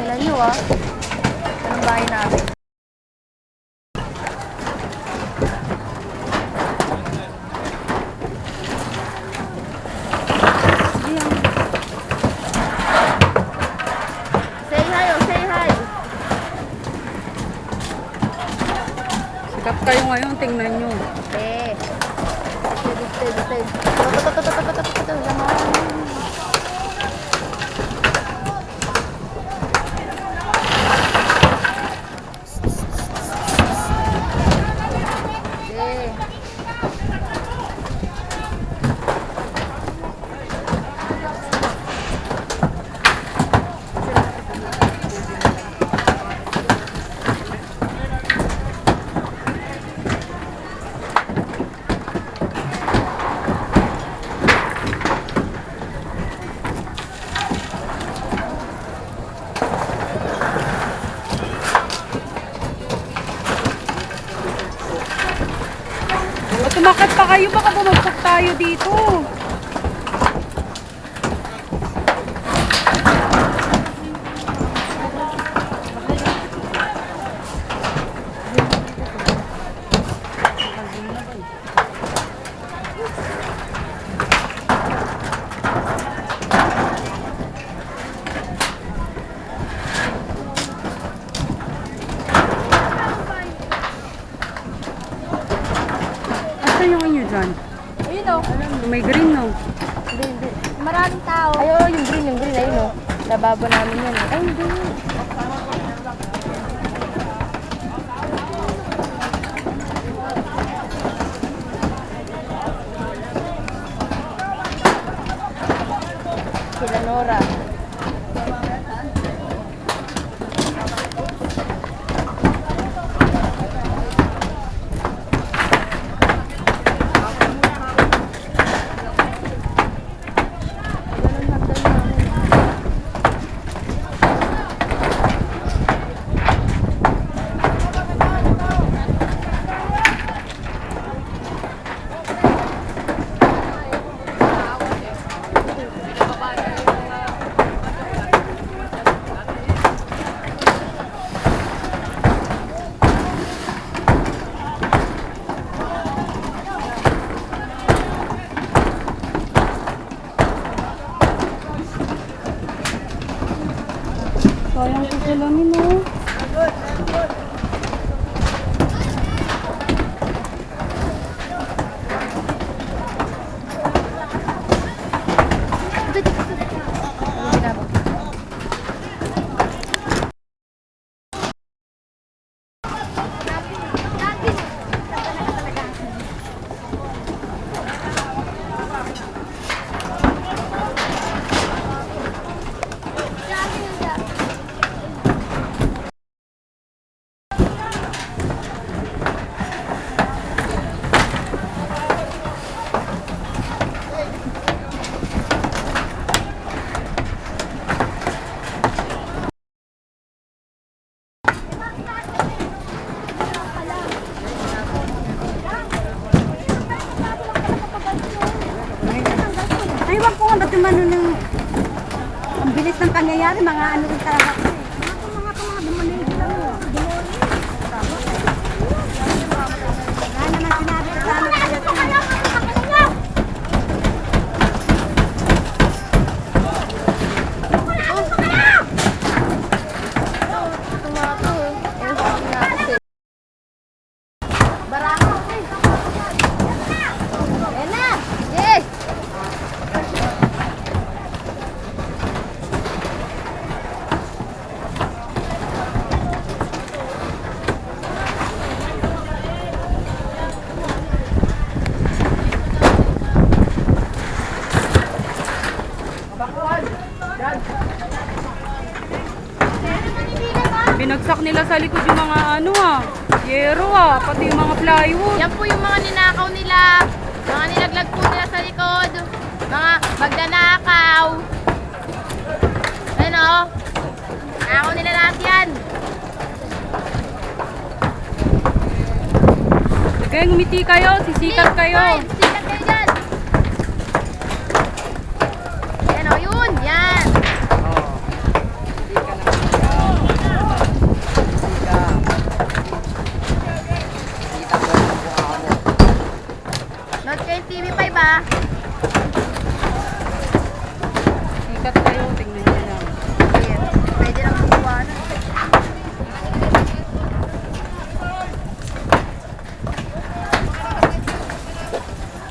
Tingnan nyo ah. Anong bahay namin? Say hi oh, say hi. Sikat kayo ngayon, tingnan nyo. Eh. Steady, steady, steady. Toto, toto, toto, toto, toto, toto. Ganon. Eh. Ba't tumakat pa kayo? Baka bumagsak tayo dito. Asa yung inyo dyan? Oh. May green, no? Hindi, hindi. Maraming tao. Ay, oh, yung green, yung green. Ayun oh. Nababa namin yan eh. Ay, hindi. Sila Nora. Ganun hagdan namin. Sayang sa salamin, no? Ano ginagawa? Ay, ano ng... Ang bilis ng pangyayari, mga ano rin talaga. ko eh. Mga mga mga bumalik lang. Wala naman sinabi sa amin kaya Tomato. Eh, sabi nga kasi. Barako eh. Ayan na! Yes! Binagsak nila sa likod yung mga ano ah. Yero ah, pati yung mga plywood. Yan po yung mga ninakaw nila. Mga nilaglag po nila sa likod. Mga magnanakaw. Ano? Nakaw nila lahat yan. Sige, ngumiti kayo, sisikat kayo. Fine, ma. Ikat kayo, tingnan nyo lang. Pwede lang kuha na.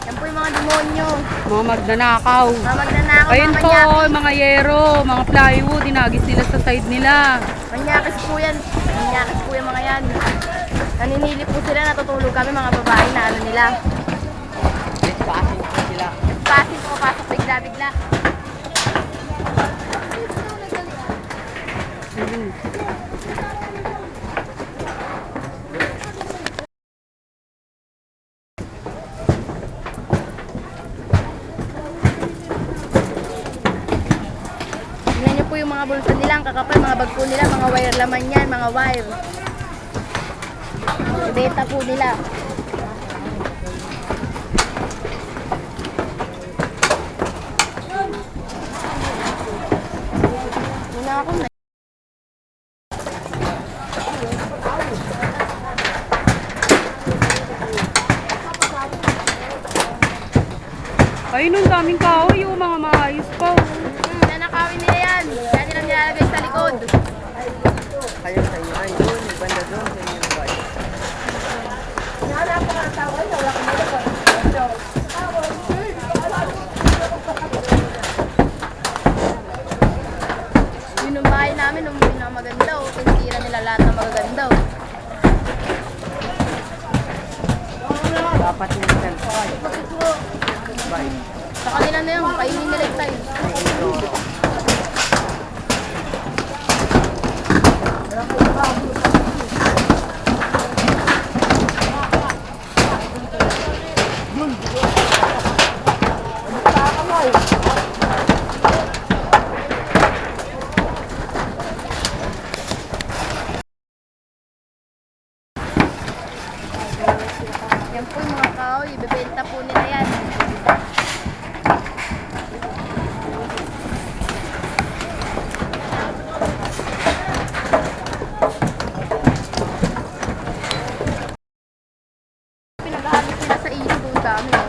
Yan po yung mga demonyo. Mga magnanakaw. Mga magnanakaw. Ayun po, mga yero, mga plywood, dinagis nila sa side nila. Manyakis po yan. Manyakis po yung mga yan. Naninilip po sila, natutulog kami mga babae na ano nila. Passing po sila. Pasin po, pasok bigla-bigla. Tingnan niyo po yung mga bulsa nila, ang kakapal, mga bag po nila, mga wire laman yan, mga wire. Ibenta po nila. Ako na. Ayun, ang daming kahoy, yung mga maayos po. Hmm, nanakawin nila yan. Kaya nila nilalagay sa likod. Kayo sa inyo ay doon, yung banda doon sa inyo ba? Yun yung bahay namin, nung yun ang maganda. Oh. Pinisira nila lahat ng magaganda. Oh. Dapat yung. Bye. Sa kanila na yun, kainin nila yung tiles. Yan po yung mga kahoy. Ibebenta po nila yan. Pinag-aabot nila sa iyo. Ang dami. Oh.